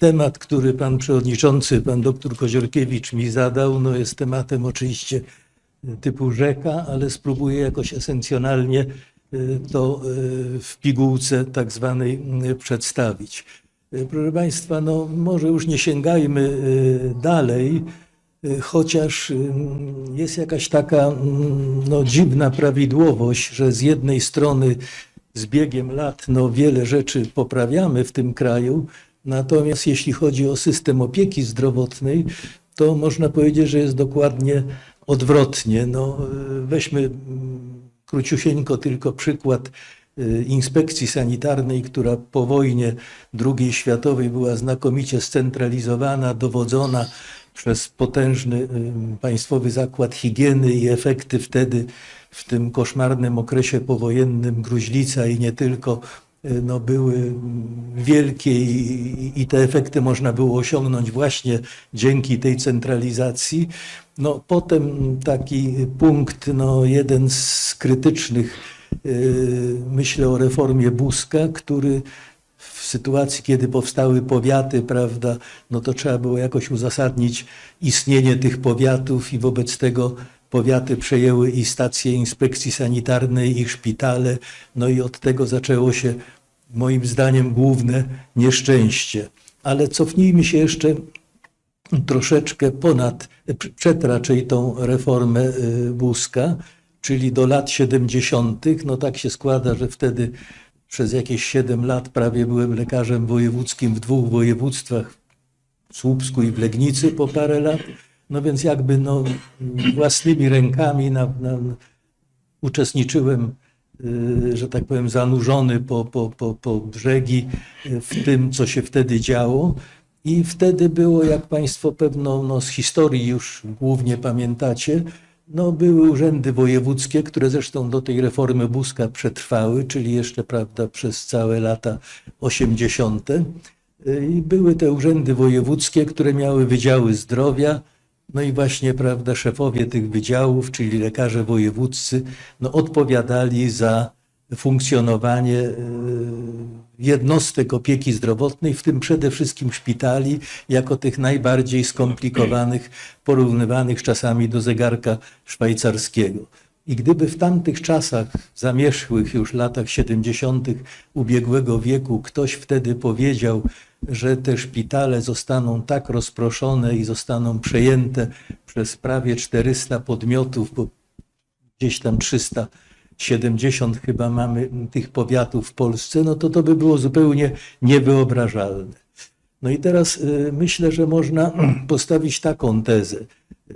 temat, który pan przewodniczący, pan doktor Koziorkiewicz mi zadał, no jest tematem oczywiście typu rzeka, ale spróbuję jakoś esencjonalnie y, to y, w pigułce tak zwanej przedstawić. Proszę Państwa, no może już nie sięgajmy dalej, chociaż jest jakaś taka no, dziwna prawidłowość, że z jednej strony z biegiem lat no, wiele rzeczy poprawiamy w tym kraju, natomiast jeśli chodzi o system opieki zdrowotnej, to można powiedzieć, że jest dokładnie odwrotnie. No, y, weźmy mm, króciusieńko tylko przykład y, inspekcji sanitarnej, która po wojnie II światowej była znakomicie scentralizowana, dowodzona przez potężny y, państwowy zakład higieny i efekty wtedy w tym koszmarnym okresie powojennym Gruźlica i nie tylko no, były wielkie i, i te efekty można było osiągnąć właśnie dzięki tej centralizacji. No, potem taki punkt, no, jeden z krytycznych, y, myślę o reformie Buzka, który w sytuacji, kiedy powstały powiaty, prawda, no to trzeba było jakoś uzasadnić istnienie tych powiatów i wobec tego powiaty przejęły i stacje inspekcji sanitarnej, i szpitale, no i od tego zaczęło się moim zdaniem główne nieszczęście. Ale cofnijmy się jeszcze troszeczkę ponad, przed raczej tą reformę y, Buzka, czyli do lat 70. No tak się składa, że wtedy przez jakieś 7 lat prawie byłem lekarzem wojewódzkim w dwóch województwach, w Słupsku i w Legnicy po parę lat. No więc jakby no, własnymi rękami na, na, uczestniczyłem, że tak powiem, zanurzony po, po, po, po brzegi y, w tym, co się wtedy działo. I wtedy było, jak Państwo pewno no, z historii już głównie pamiętacie, no, były urzędy wojewódzkie, które zresztą do tej reformy Buzka przetrwały, czyli jeszcze prawda, przez całe lata 80. I były te urzędy wojewódzkie, które miały wydziały zdrowia, no i właśnie, prawda, szefowie tych wydziałów, czyli lekarze wojewódzcy, no, odpowiadali za funkcjonowanie y, jednostek opieki zdrowotnej, w tym przede wszystkim szpitali, jako tych najbardziej skomplikowanych, porównywanych czasami do zegarka szwajcarskiego. I gdyby w tamtych czasach, zamierzchłych już latach 70. ubiegłego wieku, ktoś wtedy powiedział, że te szpitale zostaną tak rozproszone i zostaną przejęte przez prawie 400 podmiotów, bo gdzieś tam 370 chyba mamy tych powiatów w Polsce, no to to by było zupełnie niewyobrażalne. No i teraz y, myślę, że można postawić taką tezę.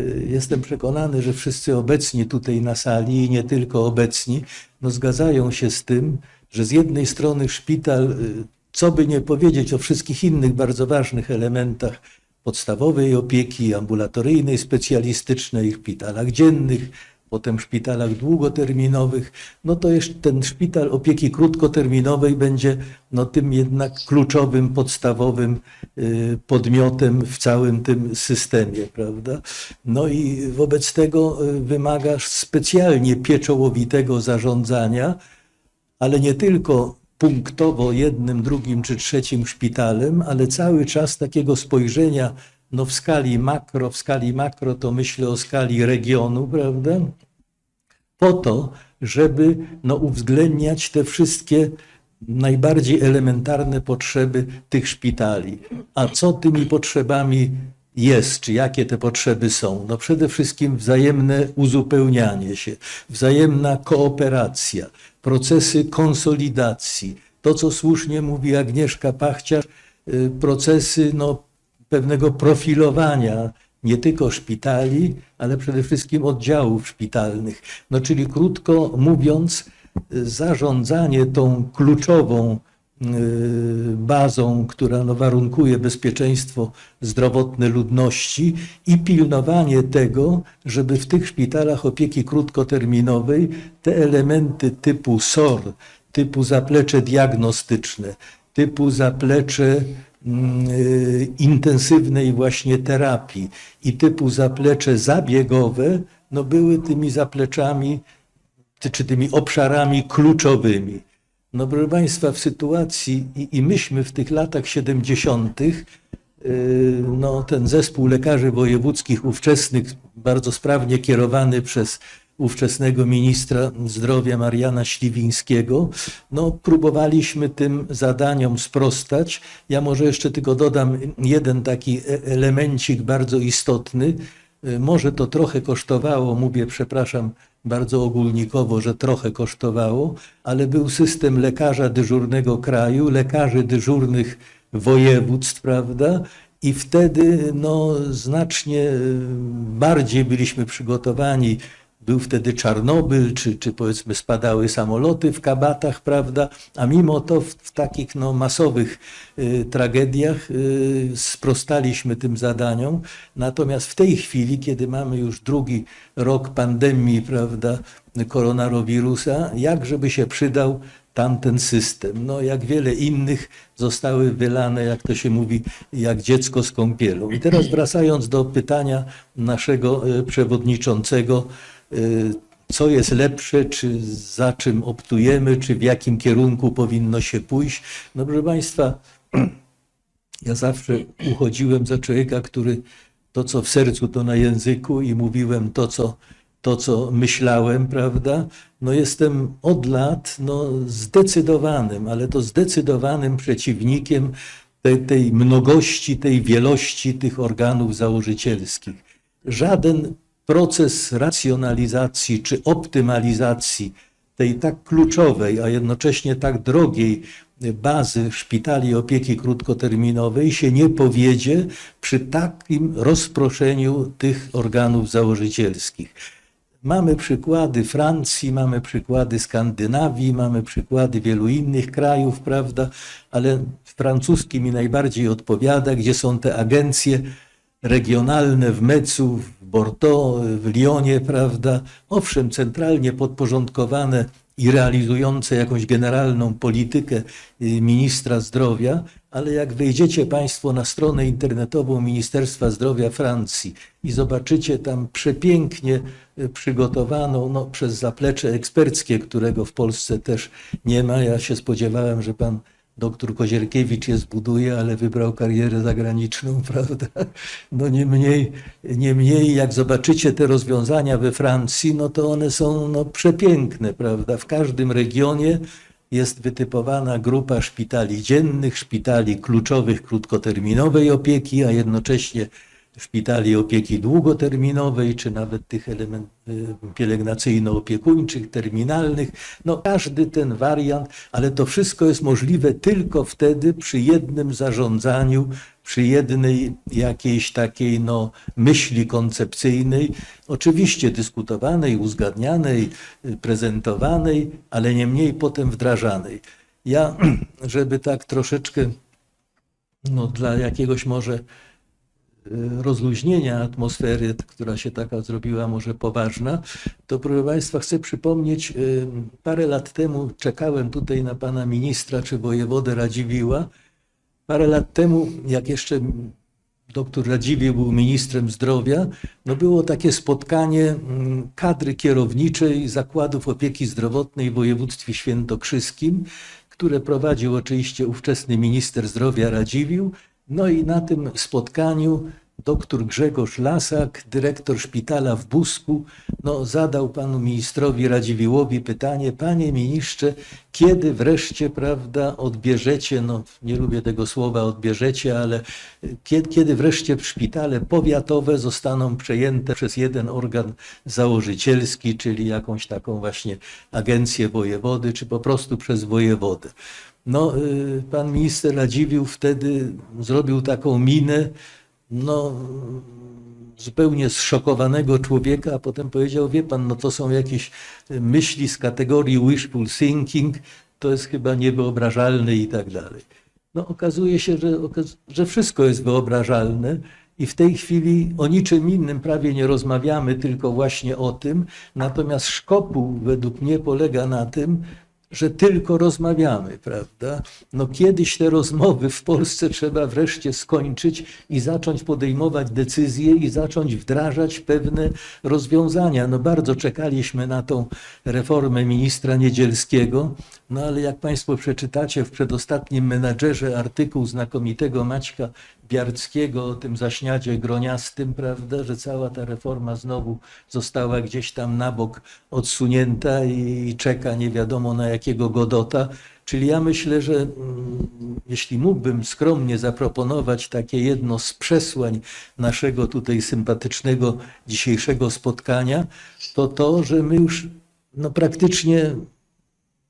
Y, Jestem przekonany, że wszyscy obecni tutaj na sali i nie tylko obecni, no zgadzają się z tym, że z jednej strony szpital, y, co by nie powiedzieć o wszystkich innych bardzo ważnych elementach podstawowej opieki, ambulatoryjnej, specjalistycznej, szpitalach dziennych, potem szpitalach długoterminowych, no to jeszcze ten szpital opieki krótkoterminowej będzie no tym jednak kluczowym, podstawowym y, podmiotem w całym tym systemie, prawda? No i wobec tego y, wymagasz specjalnie pieczołowitego zarządzania, ale nie tylko punktowo jednym, drugim czy trzecim szpitalem, ale cały czas takiego spojrzenia no w skali makro, w skali makro to myślę o skali regionu, prawda? Po to, żeby no, uwzględniać te wszystkie najbardziej elementarne potrzeby tych szpitali. A co tymi potrzebami jest, czy jakie te potrzeby są? No przede wszystkim wzajemne uzupełnianie się, wzajemna kooperacja, procesy konsolidacji. To, co słusznie mówi Agnieszka Pachciarz, y, procesy no, pewnego profilowania nie tylko szpitali, ale przede wszystkim oddziałów szpitalnych. No, czyli krótko mówiąc, zarządzanie tą kluczową y, bazą, która no, warunkuje bezpieczeństwo zdrowotne ludności i pilnowanie tego, żeby w tych szpitalach opieki krótkoterminowej te elementy typu SOR, typu zaplecze diagnostyczne, typu zaplecze intensywnej właśnie terapii i typu zaplecze zabiegowe, no były tymi zapleczami czy tymi obszarami kluczowymi. No proszę Państwa, w sytuacji, i, i myśmy w tych latach 70., y, no, ten zespół lekarzy wojewódzkich ówczesnych, bardzo sprawnie kierowany przez ówczesnego ministra zdrowia Mariana Śliwińskiego, no, próbowaliśmy tym zadaniom sprostać. Ja może jeszcze tylko dodam jeden taki e- elemencik bardzo istotny. Y, Może to trochę kosztowało, mówię, przepraszam, bardzo ogólnikowo, że trochę kosztowało, ale był system lekarza dyżurnego kraju, lekarzy dyżurnych województw, prawda? I wtedy no, znacznie y, bardziej byliśmy przygotowani. Był wtedy Czarnobyl, czy, czy powiedzmy spadały samoloty w kabatach, prawda? A mimo to w, w takich no, masowych y, tragediach y, sprostaliśmy tym zadaniom. Natomiast w tej chwili, kiedy mamy już drugi rok pandemii, prawda, koronawirusa, jak żeby się przydał tamten system. No, jak wiele innych zostały wylane, jak to się mówi, jak dziecko z kąpielą. I teraz wracając do pytania naszego e, przewodniczącego, co jest lepsze, czy za czym optujemy, czy w jakim kierunku powinno się pójść. No proszę Państwa, ja zawsze uchodziłem za człowieka, który to, co w sercu, to na języku i mówiłem to, co, to, co myślałem, prawda? No jestem od lat no, zdecydowanym, ale to zdecydowanym przeciwnikiem tej, tej mnogości, tej wielości tych organów założycielskich. Żaden proces racjonalizacji czy optymalizacji tej tak kluczowej, a jednocześnie tak drogiej bazy szpitali opieki krótkoterminowej się nie powiedzie przy takim rozproszeniu tych organów założycielskich. Mamy przykłady Francji, mamy przykłady Skandynawii, mamy przykłady wielu innych krajów, prawda? Ale francuski mi najbardziej odpowiada, gdzie są te agencje regionalne w Mecu, Bordeaux, w Lyonie, prawda? Owszem, centralnie podporządkowane i realizujące jakąś generalną politykę y, ministra zdrowia, ale jak wejdziecie Państwo na stronę internetową Ministerstwa Zdrowia Francji i zobaczycie tam przepięknie y, przygotowaną no, przez zaplecze eksperckie, którego w Polsce też nie ma. Ja się spodziewałem, że pan doktor Kozierkiewicz je zbuduje, ale wybrał karierę zagraniczną, prawda? No niemniej, niemniej jak zobaczycie te rozwiązania we Francji, no to one są no, przepiękne, prawda? W każdym regionie jest wytypowana grupa szpitali dziennych, szpitali kluczowych krótkoterminowej opieki, a jednocześnie szpitali opieki długoterminowej, czy nawet tych element, y, pielęgnacyjno-opiekuńczych, terminalnych. No każdy ten wariant, ale to wszystko jest możliwe tylko wtedy przy jednym zarządzaniu, przy jednej jakiejś takiej no, myśli koncepcyjnej, oczywiście dyskutowanej, uzgadnianej, y, prezentowanej, ale nie mniej potem wdrażanej. Ja, żeby tak troszeczkę no, dla jakiegoś może rozluźnienia atmosfery, która się taka zrobiła może poważna, to proszę Państwa chcę przypomnieć, y, parę lat temu czekałem tutaj na pana ministra czy wojewodę Radziwiła. Parę lat temu, jak jeszcze doktor Radziwiłł był ministrem zdrowia, no było takie spotkanie mm, kadry kierowniczej zakładów opieki zdrowotnej w województwie świętokrzyskim, które prowadził oczywiście ówczesny minister zdrowia Radziwiłł. No i na tym spotkaniu doktor Grzegorz Lasak, dyrektor szpitala w Busku, no, zadał panu ministrowi Radziwiłłowi pytanie, panie ministrze, kiedy wreszcie, prawda, odbierzecie, no nie lubię tego słowa odbierzecie, ale kiedy, kiedy wreszcie szpitale powiatowe zostaną przejęte przez jeden organ założycielski, czyli jakąś taką właśnie agencję wojewody, czy po prostu przez wojewodę. No, y, pan minister Radziwiłł wtedy zrobił taką minę, no, zupełnie zszokowanego człowieka, a potem powiedział, wie pan, no to są jakieś myśli z kategorii wishful thinking, to jest chyba niewyobrażalne i tak dalej. No okazuje się, że, że wszystko jest wyobrażalne i w tej chwili o niczym innym prawie nie rozmawiamy, tylko właśnie o tym. Natomiast szkopuł według mnie polega na tym, że tylko rozmawiamy, prawda? No kiedyś te rozmowy w Polsce trzeba wreszcie skończyć i zacząć podejmować decyzje i zacząć wdrażać pewne rozwiązania. No bardzo czekaliśmy na tą reformę ministra Niedzielskiego, no ale jak Państwo przeczytacie w przedostatnim menadżerze artykuł znakomitego Maćka Biarckiego o tym zaśniadzie groniastym, prawda, że cała ta reforma znowu została gdzieś tam na bok odsunięta i czeka nie wiadomo na jakiego Godota. Czyli ja myślę, że mm, jeśli mógłbym skromnie zaproponować takie jedno z przesłań naszego tutaj sympatycznego dzisiejszego spotkania, to to, że my już no, praktycznie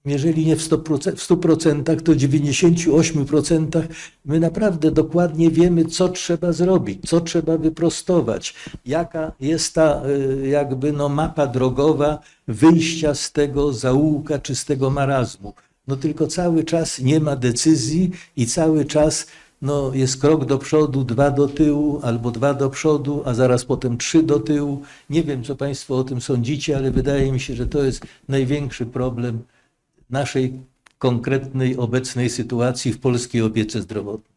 jeżeli nie w 100%, w 100% to w 98% my naprawdę dokładnie wiemy, co trzeba zrobić, co trzeba wyprostować, jaka jest ta y, jakby no mapa drogowa wyjścia z tego zaułka czy z tego marazmu. No tylko cały czas nie ma decyzji i cały czas no, jest krok do przodu, dwa do tyłu, albo dwa do przodu, a zaraz potem trzy do tyłu. Nie wiem, co Państwo o tym sądzicie, ale wydaje mi się, że to jest największy problem naszej konkretnej obecnej sytuacji w polskiej opiece zdrowotnej.